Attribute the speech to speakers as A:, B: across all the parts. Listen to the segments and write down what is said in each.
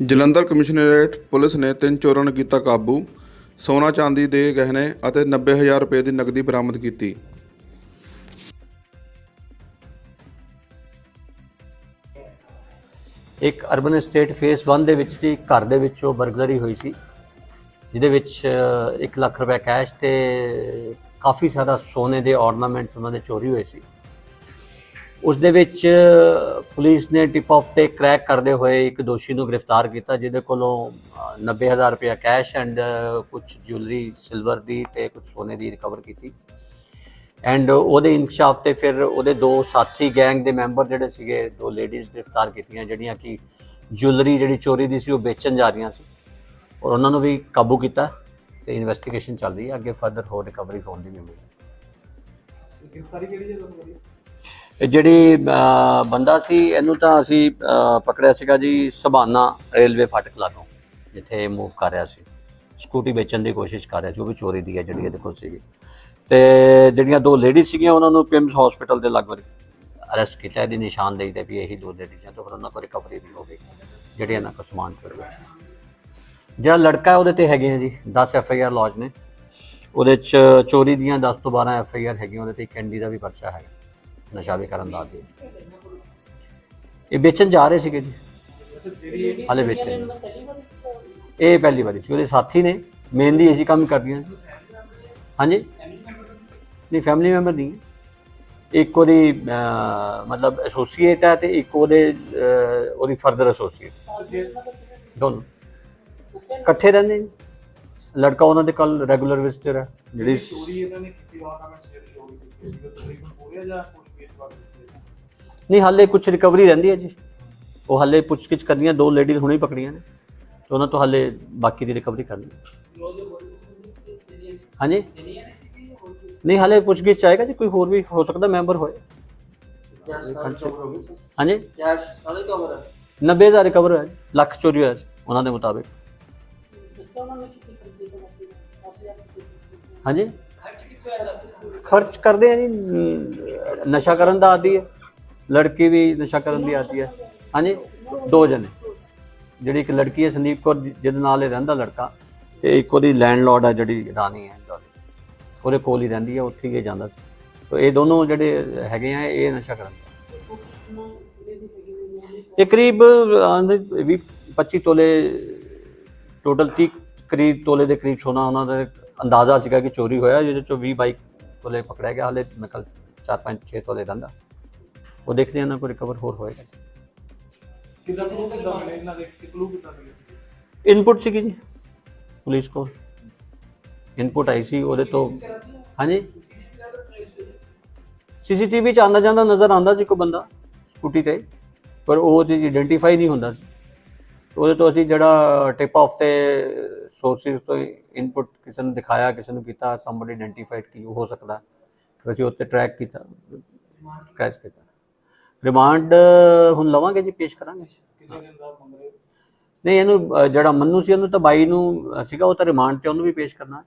A: Jalandhar commissionerate police ਨੇ ਤਿੰਨ ਚੋਰਾਂ ਨੂੰ ਕੀਤਾ ਕਾਬੂ, ਸੋਨਾ ਚਾਂਦੀ ਦੇ ਗਹਿਣੇ ਅਤੇ 90000 ਰੁਪਏ ਦੀ ਨਕਦੀ ਬਰਾਮਦ ਕੀਤੀ।
B: ਇੱਕ ਅਰਬਨ ਸਟੇਟ ਫੇਸ 1 ਦੇ ਵਿੱਚ ਜੀ ਘਰ ਦੇ ਵਿੱਚੋਂ ਬਰਗਲਰੀ ਹੋਈ ਸੀ, ਜਿਹਦੇ ਵਿੱਚ 1 ਲੱਖ ਰੁਪਏ ਕੈਸ਼ ਤੇ ਕਾਫੀ ਸਾਰਾ ਸੋਨੇ ਦੇ ਆਰਨਾਮੈਂਟਸ ਉਹਨਾਂ ਦੇ ਚੋਰੀ ਹੋਏ ਸੀ। ਉਸ ਦੇ ਵਿੱਚ ਪੁਲਿਸ ਨੇ ਟਿਪ ਆਫ ਤੇ ਕ੍ਰੈਕ ਕਰਦੇ ਹੋਏ ਇੱਕ ਦੋਸ਼ੀ ਨੂੰ ਗ੍ਰਿਫਤਾਰ ਕੀਤਾ ਜਿਹਦੇ ਕੋਲੋਂ ਅ, 90000 ਰੁਪਏ ਕੈਸ਼ ਐਂਡ ਕੁਝ ਜੁਐਲਰੀ ਸਿਲਵਰ ਦੀ ਤੇ ਕੁਝ ਸੋਨੇ ਦੀ ਰਿਕਵਰ ਕੀਤੀ। ਐਂਡ ਉਹਦੇ ਇਨਕਸ਼ਾਫ ਤੇ ਫਿਰ ਉਹਦੇ ਦੋ ਸਾਥੀ ਗੈਂਗ ਦੇ ਮੈਂਬਰ ਜਿਹੜੇ ਸੀਗੇ ਦੋ ਲੇਡੀਜ਼ ਗ੍ਰਿਫਤਾਰ ਕੀਤੀਆਂ ਜਿਹੜੀਆਂ ਕਿ ਜੁਐਲਰੀ ਜਿਹੜੀ ਚੋਰੀ ਦੀ ਸੀ ਉਹ ਵੇਚਣ ਜਾ ਰਹੀਆਂ ਸੀ। ਔਰ ਉਹਨਾਂ ਨੂੰ ਵੀ ਕਾਬੂ ਕੀਤਾ ਤੇ ਇਨਵੈਸਟੀਗੇਸ਼ਨ ਚੱਲ ਰਹੀ ਹੈ ਅੱਗੇ ਫਰਦਰ ਹੋਰ ਰਿਕਵਰੀ ਹੋਣ ਦੀ ਵੀ ਉਮੀਦ ਹੈ।
C: ਗ੍ਰਿਫਤਾਰੀ ਕਿਹੜੀ ਜਗ੍ਹਾ ਤੋਂ ਹੋਈ
B: ਇਹ ਜਿਹੜੀ ਬੰਦਾ ਸੀ, ਇਹਨੂੰ ਤਾਂ ਅਸੀਂ ਪਕੜਿਆ ਸੀਗਾ ਜੀ ਸਬਾਨਾ ਰੇਲਵੇ ਫਾਟਕ ਲਾਗੋਂ, ਜਿੱਥੇ ਮੂਵ ਕਰ ਰਿਹਾ ਸੀ। ਸਕੂਟੀ ਵੇਚਣ ਦੀ ਕੋਸ਼ਿਸ਼ ਕਰ ਰਿਹਾ ਸੀ, ਉਹ ਵੀ ਚੋਰੀ ਦੀ ਹੈ ਜਿਹੜੀ ਇਹਦੇ ਕੋਲ ਸੀਗੀ। ਤੇ ਜਿਹੜੀਆਂ ਦੋ ਲੇਡੀ ਸੀਗੀਆਂ, ਉਹਨਾਂ ਨੂੰ ਪਿਮਸ ਹਸਪੀਟਲ ਦੇ ਲਾਗੋਂ ਅਰੈਸਟ ਕੀਤਾ, ਇਹਦੀ ਨਿਸ਼ਾਨਦੇਹੀ ਤੇ ਵੀ ਇਹੀ ਦੋ ਲੇਡੀਜ਼ਾਂ ਤੋਂ ਫਿਰ ਉਹਨਾਂ ਕੋਲ ਰਿਕਵਰੀ ਵੀ ਹੋ ਗਈ, ਜਿਹੜੇ ਇਹਨਾਂ ਕੋਲ ਸਮਾਨ ਚੋਰੀ ਹੋਇਆ। ਜਿਹੜਾ ਲੜਕਾ ਉਹਦੇ ਤੇ ਹੈਗੇ ਆ ਜੀ 10 ਐਫ ਆਈ ਆਰ ਲੌਜ ਨੇ। ਉਹਦੇ ਚ ਚੋਰੀ ਦੀਆਂ 10 ਤੋਂ 12 ਐਫ ਆਈ ਆਰ ਹੈਗੀਆਂ, ਉਹਦੇ ਤੇ ਕੈਂਡੀ ਦਾ ਵੀ ਪਰਚਾ ਹੈਗਾ। ਨਸ਼ਾ ਵੀ ਕਰਨ ਦਾ ਆਦੀ ਇਹ ਵੇਚਣ ਜਾ ਰਹੇ ਸੀਗੇ ਜੀ।
C: ਅੱਛਾ ਜਿਹੜੀ
B: ਇਹ ਪਹਿਲੀ ਵਾਰੀ ਸੀ। ਉਹਦੇ ਸਾਥੀ ਨੇ ਮੇਨ ਦੀ ਕੰਮ ਕਰਦੀਆਂ ਸੀ। ਹਾਂਜੀ? ਨਹੀਂ ਫੈਮਿਲੀ ਮੈਂਬਰ ਨਹੀਂ। ਇੱਕ ਉਹਦੀ ਮਤਲਬ ਐਸੋਸੀਏਟ ਹੈ ਤੇ ਇੱਕ ਉਹਦੇ ਉਹਦੀ ਫਰਦਰ ਐਸੋਸੀਏਟ ਦੋਨੋਂ। ਇਕੱਠੇ ਰਹਿੰਦੇ ਨੇ। ਲੜਕਾ ਉਹਨਾਂ ਦੇ ਕੱਲ ਰੈਗੂਲਰ ਵਿਜ਼ਟਰ ਹੈ। ਜਿਹੜੀ
C: ਚੋਰੀ ਇਹਨਾਂ ਨੇ ਕੀਤੀ ਆਰਨਾਮੈਂਟਸ ਜਿਹੜੀ ਚੋਰੀ ਕੀਤੀ ਸੀ ਤਕਰੀਬਨ ਪੂਰੇ ਜਾਂ
B: ਨਹੀਂ ਹਾਲੇ ਕੁਝ ਰਿਕਵਰੀ ਰਹਿੰਦੀ ਹੈ ਜੀ। ਉਹ ਹਾਲੇ ਪੁੱਛਗਿੱਛ ਕਰਨੀਆਂ ਦੋ ਲੇਡੀਜ਼ ਹੁਣੇ ਹੀ ਪਕੜੀਆਂ ਨੇ। ਤੇ ਉਹਨਾਂ ਤੋਂ ਹਾਲੇ ਬਾਕੀ ਦੀ ਰਿਕਵਰੀ ਕਰਨੀ। ਹਾਂਜੀ? ਨਹੀਂ ਹਾਲੇ ਪੁੱਛਗਿੱਛ ਚਾਹੇਗਾ ਜੀ ਕੋਈ ਹੋਰ ਵੀ ਹੋ ਸਕਦਾ ਮੈਂਬਰ ਹੋਏ।
D: ਹੋ
B: ਹਾਂਜੀ?
D: ਕੈਸ਼ ਸਾਰੇ ਕਵਰ ਹੈ?
B: 90 ਦਾ ਰਿਕਵਰ ਹੋਇਆ ਜੀ, ਲੱਖ ਚੋਰੀ ਹੋਇਆ ਸੀ ਉਹਨਾਂ ਦੇ ਮੁਤਾਬਿਕ। ਹਾਂਜੀ? ਖਰਚ ਕਰਦੇ ਆ ਜੀ ਨਸ਼ਾ ਕਰਨ ਦਾ ਆਦੀ ਹੈ। ਲੜਕੀ ਵੀ ਨਸ਼ਾ ਕਰਨ ਦੀ ਆਦੀ ਹੈ। ਹਾਂਜੀ, ਦੋ ਜਣੇ। ਜਿਹੜੀ ਇੱਕ ਲੜਕੀ ਹੈ ਸੰਦੀਪ ਕੌਰ ਜਿਹਦੇ ਨਾਲ ਇਹ ਰਹਿੰਦਾ ਲੜਕਾ, ਤੇ ਇੱਕ ਉਹਦੀ ਲੈਂਡਲੌਰਡ ਹੈ ਜਿਹੜੀ ਰਾਣੀ ਹੈ। ਉਹਦੇ ਕੋਲ ਹੀ ਰਹਿੰਦੀ ਹੈ, ਉੱਥੇ ਹੀ ਇਹ ਜਾਂਦਾ ਸੀ। ਤੇ ਇਹ ਦੋਨੋਂ ਜਿਹੜੇ ਹੈਗੇ ਆ, ਇਹ ਨਸ਼ਾ ਕਰਨ ਇਹ ਕਰੀਬ 20 25 ਤੋਲੇ ਟੋਟਲ 30 ਕਰੀਬ ਤੋਲੇ ਦੇ ਕਰੀਬ ਸੋਨਾ ਉਹਨਾਂ ਦਾ ਅੰਦਾਜ਼ਾ ਸੀਗਾ ਕਿ ਚੋਰੀ ਹੋਇਆ, ਜਿਹਦੇ ਚੋਂ 20 22 ਤੋਲੇ ਪਕੜਿਆ ਗਿਆ। ਹਾਲੇ ਮੈਂ ਕੱਲ 4 5 6 ਤੋਲੇ ਰਹਿੰਦਾ। ਉਹ ਦੇਖਦੇ ਹਾਂ ਨਾ ਕੋਈ ਰਿਕਵਰ ਹੋਰ ਹੋਏਗਾ
C: ਕਿਦਾਂ ਕਲੂ ਕਿਦਾਂ ਮਿਲੇ ਇਹਨਾਂ ਦੇ? ਕਲੂ ਕਿਦਾਂ ਮਿਲੇ
B: ਇਨਪੁਟ ਸੀਗੀ ਜੀ ਪੁਲਿਸ ਕੋਲ। ਇਨਪੁਟ ਆਈ ਸੀ ਉਹਦੇ ਤੋਂ ਹਾਂਜੀ? ਸੀਸੀਟੀਵੀ ਚ ਆਉਂਦਾ ਜਾਂਦਾ ਨਜ਼ਰ ਆਉਂਦਾ ਸੀ ਕੋਈ ਬੰਦਾ ਸਕੂਟੀ ਤੇ ਪਰ ਉਹ ਉਹਦੀ ਆਇਡੈਂਟੀਫਾਈ ਨਹੀਂ ਹੁੰਦਾ ਸੀ। ਉਹਦੇ ਤੋਂ ਅਸੀਂ ਜਿਹੜਾ ਟਿਪ ਆਫ ਤੇ ਸੋਰਸਿਸ ਤੋਂ ਇਨਪੁਟ ਕਿਸੇ ਨੂੰ ਦਿਖਾਇਆ ਕਿਸੇ ਨੂੰ ਕੀਤਾ ਸਮਬਡੀ ਆਇਡੈਂਟੀਫਾਈਡ ਕੀ ਉਹ ਹੋ ਸਕਦਾ। ਅਸੀਂ ਉੱਤੇ ਟਰੈਕ ਕੀਤਾ ਕੈਚ ਕੀਤਾ। ਰਿਮਾਂਡ ਹੁਣ ਲਵਾਂਗੇ ਜੀ ਪੇਸ਼ ਕਰਾਂਗੇ? ਨਹੀਂ ਇਹਨੂੰ ਜਿਹੜਾ ਮੰਨੂ ਸੀ ਉਹਨੂੰ ਤਾਂ ਬਾਈ ਨੂੰ ਸੀਗਾ ਉਹ ਤਾਂ ਰਿਮਾਂਡ ਤੇ ਉਹਨੂੰ ਵੀ ਪੇਸ਼ ਕਰਨਾ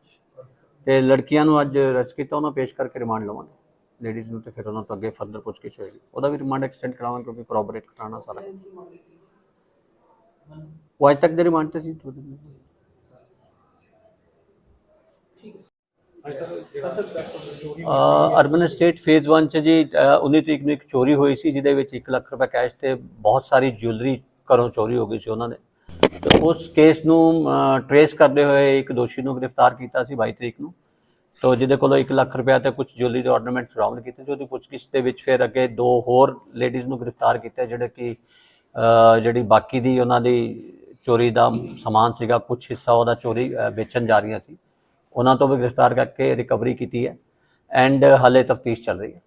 B: ਤੇ ਲੜਕੀਆਂ ਨੂੰ ਅੱਜ ਰੈਸਟ ਕੀਤਾ ਉਹਨਾਂ ਪੇਸ਼ ਕਰਕੇ ਰਿਮਾਂਡ ਲਵਾਂਗੇ। ਲੇਡੀਜ਼ ਨੂੰ ਤੇ ਫਿਰ ਉਹਨਾਂ ਤੋਂ ਅੱਗੇ ਫਰਦਰ ਪੁੱਛਗਿੱਛ ਹੋਏਗੀ। ਉਹਦਾ ਵੀ ਰਿਮਾਂਡ ਐਕਸਟੈਂਡ ਕਰਾਵਾਂਗੇ ਕਿਉਂਕਿ ਕੋਰੋਬੋਰੇਟ ਕਰਾਉਣਾ ਸਾਰਾ। ਉਹ ਅੱਜ ਤੱਕ ਦੇ ਰਿਮਾਂਡ ਤੇ ਸੀ ਦੋ ਦਿਨ।
C: ਅੱਛਾ ਜਿਹੜਾ ਸਰ ਚੋਰੀ
B: ਅ, ਅਰਬਨ ਸਟੇਟ ਫੇਜ਼ 1 ਚ ਜੀ ਅ, 19 ਤਰੀਕ ਨੂੰ ਇੱਕ ਚੋਰੀ ਹੋਈ ਸੀ ਜਿਹਦੇ ਵਿੱਚ 1 ਲੱਖ ਰੁਪਏ ਕੈਸ਼ ਤੇ ਬਹੁਤ ਸਾਰੀ ਜੁਐਲਰੀ ਘਰੋਂ ਚੋਰੀ ਹੋ ਗਈ ਸੀ ਉਹਨਾਂ ਦੇ। ਤੇ ਉਸ ਕੇਸ ਨੂੰ ਟਰੇਸ ਕਰਦੇ ਹੋਏ ਇੱਕ ਦੋਸ਼ੀ ਨੂੰ ਗ੍ਰਿਫਤਾਰ ਕੀਤਾ ਸੀ 22 ਤਰੀਕ ਨੂੰ। ਤੋ ਜਿਹਦੇ ਕੋਲੋਂ 1 ਲੱਖ ਰੁਪਏ ਤੇ ਕੁਝ ਜੁਐਲਰੀ ਦੇ ਆਰਨਾਮੈਂਟਸ ਬਰਾਮਦ ਕੀਤੇ ਸੀ ਉਹਦੀ ਪੁੱਛਗਿੱਛ ਦੇ ਵਿੱਚ ਫਿਰ ਅੱਗੇ ਦੋ ਹੋਰ ਲੇਡੀਜ਼ ਨੂੰ ਗ੍ਰਿਫਤਾਰ ਕੀਤਾ ਜਿਹੜੇ ਕਿ ਜਿਹੜੀ ਬਾਕੀ ਦੀ ਉਹਨਾਂ ਦੀ ਚੋਰੀ ਦਾ ਸਮਾਨ ਸੀਗਾ ਕੁਝ ਹਿੱਸਾ ਉਹਦਾ ਚੋਰੀ ਵੇਚਣ ਜਾ ਰਹੀਆਂ ਸੀ। ਉਹਨਾਂ ਤੋਂ ਵੀ ਗ੍ਰਿਫਤਾਰ ਕਰਕੇ ਰਿਕਵਰੀ ਕੀਤੀ ਹੈ ਐਂਡ ਹਲੇ ਤਫਤੀਸ਼ ਚੱਲ ਰਹੀ ਹੈ।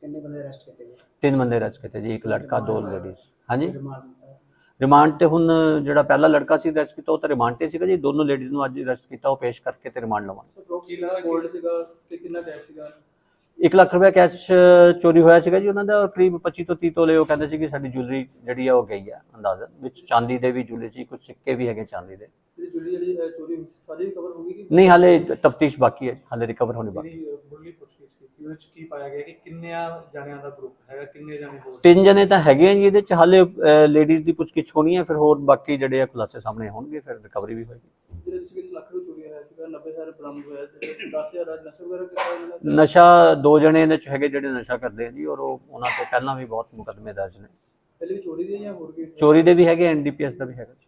D: ਕਿੰਨੇ ਬੰਦੇ ਅਰੈਸਟ ਕੀਤੇ ਗਏ?
B: ਤਿੰਨ ਬੰਦੇ ਅਰੈਸਟ ਕੀਤੇ ਜੀ ਇੱਕ ਲੜਕਾ ਦੋ ਲੇਡੀਜ਼ ਹਾਂਜੀ। ਰਿਮਾਂਡ ਤੇ ਹੁਣ ਜਿਹੜਾ ਪਹਿਲਾ ਲੜਕਾ ਸੀ ਅਰੈਸਟ ਕੀਤਾ ਉਹ ਤਾਂ ਰਿਮਾਂਡ ਤੇ ਸੀਗਾ ਜੀ ਦੋਨੋਂ ਲੇਡੀਜ਼ ਨੂੰ ਅੱਜ ਅਰੈਸਟ ਕੀਤਾ ਉਹ ਪੇਸ਼ ਕਰਕੇ ਤੇ ਰਿਮਾਂਡ ਲਵਾਂਗੇ।
C: ਅਪਰੋਕਸੀਮੇਟ 골ਡ ਸੀਗਾ ਤੇ ਕਿੰਨਾ ਕੈਸ਼ ਸੀਗਾ?
B: 1 ਲੱਖ ਰੁਪਏ ਕੈਸ਼ ਚੋਰੀ ਹੋਇਆ ਸੀਗਾ ਜੀ ਉਹਨਾਂ ਦਾ ਔਰ ਕਰੀਬ 25 ਤੋਂ 30 ਤੋਲੇ ਉਹ ਕਹਿੰਦੇ ਸੀ ਕਿ ਸਾਡੀ ਜੁਐਲਰੀ ਜਿਹੜੀ ਆ ਉਹ ਗਈ ਆ ਅੰਦਾਜ਼ਨ ਵਿੱਚ ਚਾਂਦੀ ਦੇ ਵੀ ਜੁਐਲਰੀ ਸੀ ਕੁਝ ਸਿੱਕੇ ਵੀ ਹੈਗੇ ਚਾਂਦੀ ਦੇ।
C: ਜਿਹੜੀ ਜੁਲੀ ਜਿਹੜੀ ਅਹ, ਚੋਰੀ ਹੋਈ ਸੀ ਸਾਰੀ ਰਿਕਵਰ ਹੋ ਗਈ ਕਿ
B: ਨਹੀਂ ਹਾਲੇ ਤਫਤੀਸ਼ ਬਾਕੀ ਹੈ ਹਾਲੇ ਰਿਕਵਰ ਹੋਣੀ ਬਾਕੀ
C: ਜਿਹੜੀ ਬੁੱਢੀ ਪੁੱਛ ਕੀਤੀ ਜਿਹਦੇ ਚ ਕੀ ਪਾਇਆ ਗਿਆ ਕਿ ਕਿੰਨਿਆਂ ਜਣਿਆਂ ਦਾ ਗਰੁੱਪ ਹੈਗਾ ਕਿੰਨੇ ਜਣੇ ਹੋਰ?
B: ਤਿੰਨ ਜਣੇ ਤਾਂ ਹੈਗੇ ਆ ਜੀ ਇਹਦੇ ਚ ਹਾਲੇ ਲੇਡੀਜ਼ ਦੀ ਪੁੱਛਗਿੱਛ ਹੋਣੀ ਹੈ ਫਿਰ ਹੋਰ ਬਾਕੀ ਜਿਹੜੇ ਆ ਖੁਲਾਸੇ ਸਾਹਮਣੇ ਆਉਣਗੇ ਫਿਰ ਰਿਕਵਰੀ ਵੀ ਹੋਏਗੀ।
E: ਜਿਹੜੇ ਜਿਸ ਕਿ ਲੱਖ ਰੁਪਏ ਚੋਰੀ ਹੋਇਆ ਸੀਗਾ 90000 ਬਰਾਮਦ ਹੋਇਆ ਤੇ 10000 ਅੱਜ ਨਸ਼ਾ ਵਗੈਰਾ ਕੀਤਾ ਇਹਨਾਂ ਨੇ
B: ਨਸ਼ਾ ਦੋ ਜਣੇ ਇਹਦੇ ਚ ਹੈਗੇ ਜਿਹੜੇ ਨਸ਼ਾ ਕਰਦੇ ਆ ਜੀ ਔਰ ਉਹ ਉਹਨਾਂ ਤੇ ਪਹਿਲਾਂ ਵੀ ਬਹੁਤ ਮੁਕੱਦਮੇ ਦਰਜ ਨੇ।
E: ਪਹਿਲੇ ਵੀ ਚੋਰੀ ਦੀ ਜਾਂ ਹੋਰ ਕੀ
B: ਚੋਰੀ ਦੇ ਵੀ ਹੈਗੇ ਐਨਡੀਪੀਐਸ ਦਾ ਵੀ ਹੈਗਾ ਜੀ।